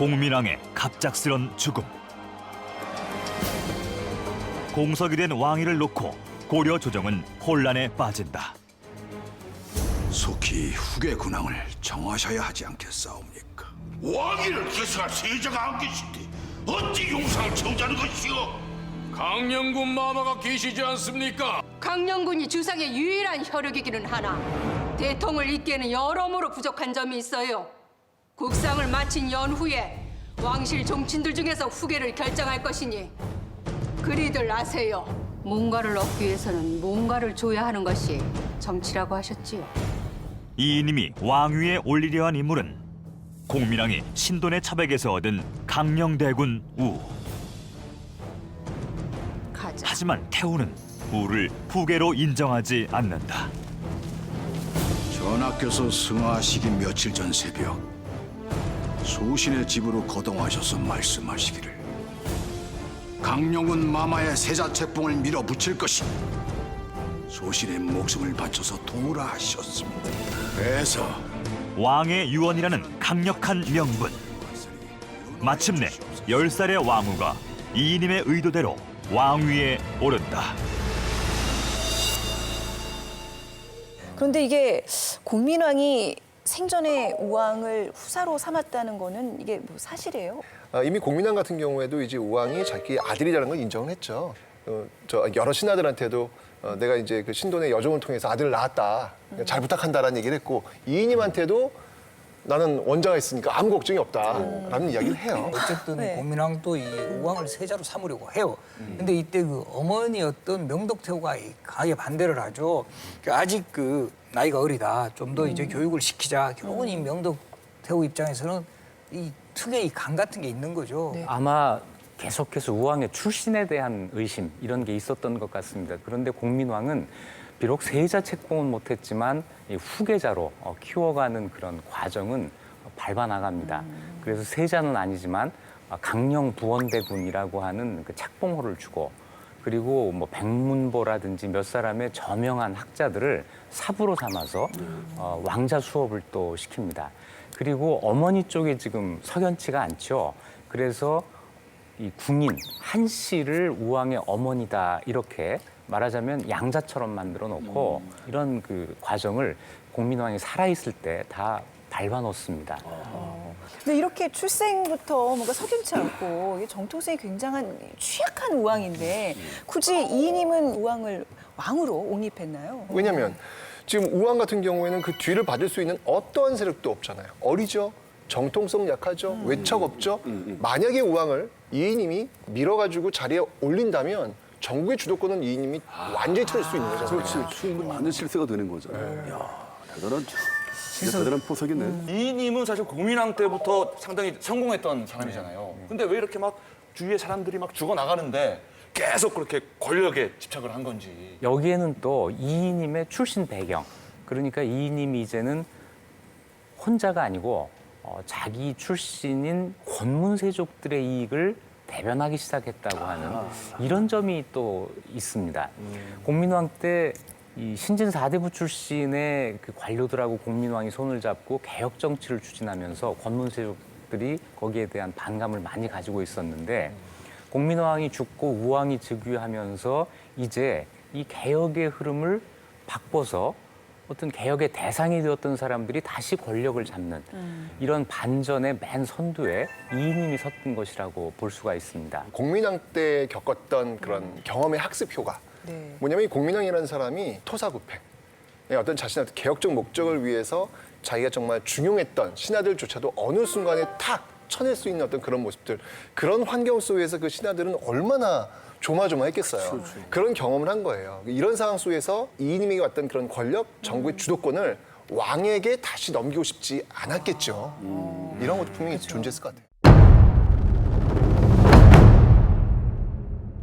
공민왕의 갑작스런 죽음. 공석이 된 왕위를 놓고 고려 조정은 혼란에 빠진다. 속히 후계 군왕을 정하셔야 하지 않겠사옵니까? 왕위를 계승할 세자가 안 계신데 어찌 용상을 채우자는 것이오? 강령군 마마가 계시지 않습니까? 강령군이 주상의 유일한 혈육이기는 하나 대통을 잇기에는 여러모로 부족한 점이 있어요. 국상을 마친 연후에 왕실 종친들 중에서 후계를 결정할 것이니 그리들 아세요. 뭔가를 얻기 위해서는 뭔가를 줘야 하는 것이 정치라고 하셨지요. 이인임이 왕위에 올리려 한 인물은 공민왕이 신돈의 차백에서 얻은 강령대군 우. 가자. 하지만 태우는 우를 후계로 인정하지 않는다. 전하께서 승하하시기 며칠 전 새벽 소신의 집으로 거동하셔서 말씀하시기를 강령은 마마의 세자 책봉을 밀어붙일 것이 소신의 목숨을 바쳐서 도우라 하셨습니다. 그래서 왕의 유언이라는 강력한 명분. 마침내 열살의 왕후가 이인임의 의도대로 왕위에 오른다. 그런데 이게 공민왕이 생전에 우왕을 후사로 삼았다는 거는 이게 뭐 사실이에요? 아, 이미 공민왕 같은 경우에도 이제 우왕이 자기 아들이라는 걸 인정을 했죠. 어, 저 여러 신하들한테도 어, 내가 이제 그 신돈의 여종을 통해서 아들을 낳았다. 잘 부탁한다라는 얘기를 했고 이인임한테도 나는 원자가 있으니까 아무 걱정이 없다라는 이야기를 해요. 어쨌든 네. 공민왕도 이 우왕을 세자로 삼으려고 해요. 근데 이때 그 어머니였던 명덕태후가 강하게 반대를 하죠. 그 아직 그 나이가 어리다. 좀 더 이제 교육을 시키자. 결국은 이 명덕태후 입장에서는 이 특유의 이강 같은 게 있는 거죠. 아마 계속해서 우왕의 출신에 대한 의심 이런 게 있었던 것 같습니다. 그런데 공민왕은 비록 세자 책봉은 못했지만 이 후계자로 어, 키워가는 그런 과정은 밟아 나갑니다. 그래서 세자는 아니지만 어, 강령 부원대군이라고 하는 그 책봉호를 주고 그리고 뭐 백문보라든지 몇 사람의 저명한 학자들을 사부로 삼아서 어, 왕자 수업을 또 시킵니다. 그리고 어머니 쪽에 지금 석연치가 않죠. 그래서 이 궁인 한 씨를 우왕의 어머니다 이렇게 말하자면 양자처럼 만들어 놓고 이런 그 과정을 공민왕이 살아 있을 때 다 밟아 놓습니다. 근데 이렇게 출생부터 뭔가 석연치 않고 이게 정통성이 굉장한 취약한 우왕인데 굳이 이인임은 우왕을 왕으로 옹립했나요? 왜냐하면 지금 우왕 같은 경우에는 그 뒤를 받을 수 있는 어떠한 세력도 없잖아요. 어리죠. 정통성 약하죠. 외척 없죠. 만약에 우왕을 이인임이 밀어가지고 자리에 올린다면 전국의 주도권은 이인임이 완전히 틀을 수 있는 거잖아요. 그렇지. 충분히 많은 실세가 되는 거잖아요. 야 대단한, 진짜 대단한 포석이네. 이님은 사실 공민왕 때부터 상당히 성공했던 사람이잖아요. 근데 왜 이렇게 막 주위의 사람들이 막 죽어 나가는데 계속 그렇게 권력에 집착을 한 건지. 여기에는 또 이인임의 출신 배경 그러니까 이인임이 이제는 혼자가 아니고 어, 자기 출신인 권문세족들의 이익을 대변하기 시작했다고 하는 이런 점이 또 있습니다. 공민왕 때 이 신진 사대부 출신의 그 관료들하고 공민왕이 손을 잡고 개혁 정치를 추진하면서 권문세족들이 거기에 대한 반감을 많이 가지고 있었는데 공민왕이 죽고 우왕이 즉위하면서 이제 이 개혁의 흐름을 바꿔서 어떤 개혁의 대상이 되었던 사람들이 다시 권력을 잡는 이런 반전의 맨 선두에 이인임이 섰던 것이라고 볼 수가 있습니다. 공민왕 때 겪었던 그런 경험의 학습 효과. 네. 뭐냐면 이 공민왕이라는 사람이 토사구팽. 네, 어떤 자신의 개혁적 목적을 위해서 자기가 정말 중용했던 신하들조차도 어느 순간에 탁 쳐낼 수 있는 어떤 그런 모습들. 그런 환경 속에서 그 신하들은 얼마나 조마조마했겠어요. 그런 경험을 한 거예요. 이런 상황 속에서 이인임에게 왔던 그런 권력, 정부의 주도권을 왕에게 다시 넘기고 싶지 않았겠죠. 이런 것도 분명히 존재했을 것 같아요.